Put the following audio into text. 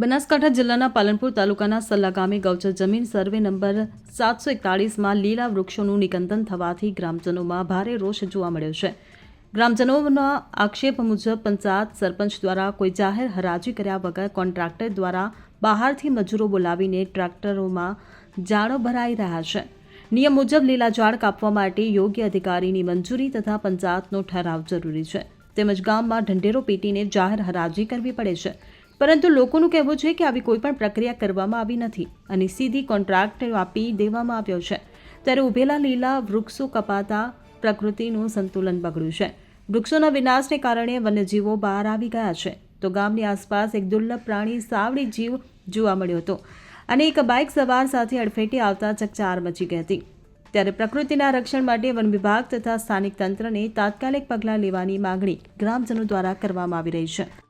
બનાસકાંઠા જિલ્લાના પાલનપુર તાલુકાના સલ્લા ગામે ગૌચર જમીન સર્વે નંબર સાતસો એકતાળીસમાં લીલા વૃક્ષોનું નિકંદન થવાથી ગ્રામજનોમાં ભારે રોષ જોવા મળ્યો છે. ગ્રામજનોના આક્ષેપ મુજબ પંચાયત સરપંચ દ્વારા કોઈ જાહેર હરાજી કર્યા વગર કોન્ટ્રાક્ટર દ્વારા બહારથી મજૂરો બોલાવીને ટ્રેક્ટરોમાં જાળો ભરાઈ રહ્યા છે. નિયમ મુજબ લીલા ઝાડ કાપવા માટે યોગ્ય અધિકારીની મંજૂરી તથા પંચાયતનો ઠરાવ જરૂરી છે. તેમજ ગામમાં ઢંઢેરો પીટીને જાહેર હરાજી કરવી પડે છે. પરંતુ લોકોનું કહેવું છે કે આવી કોઈ પણ પ્રક્રિયા કરવામાં આવી નથી અને સીધી કોન્ટ્રાક્ટ આપી દેવામાં આવ્યો છે. ત્યારે ઉભેલા લીલા વૃક્ષો કપાતા પ્રકૃતિનું સંતુલન બગડ્યું છે. વૃક્ષોના વિનાશને કારણે વન્યજીવો બહાર આવી ગયા છે. તો ગામની આસપાસ એક દુર્લભ પ્રાણી સાવડી જીવ જોવા મળ્યો હતો અને એક બાઇક સવાર સાથે અડફેટે આવતા ચકચાર મચી ગઈ હતી. ત્યારે પ્રકૃતિના રક્ષણ માટે વન વિભાગ તથા સ્થાનિક તંત્રને તાત્કાલિક પગલાં લેવાની માંગણી ગ્રામજનો દ્વારા કરવામાં આવી રહી છે.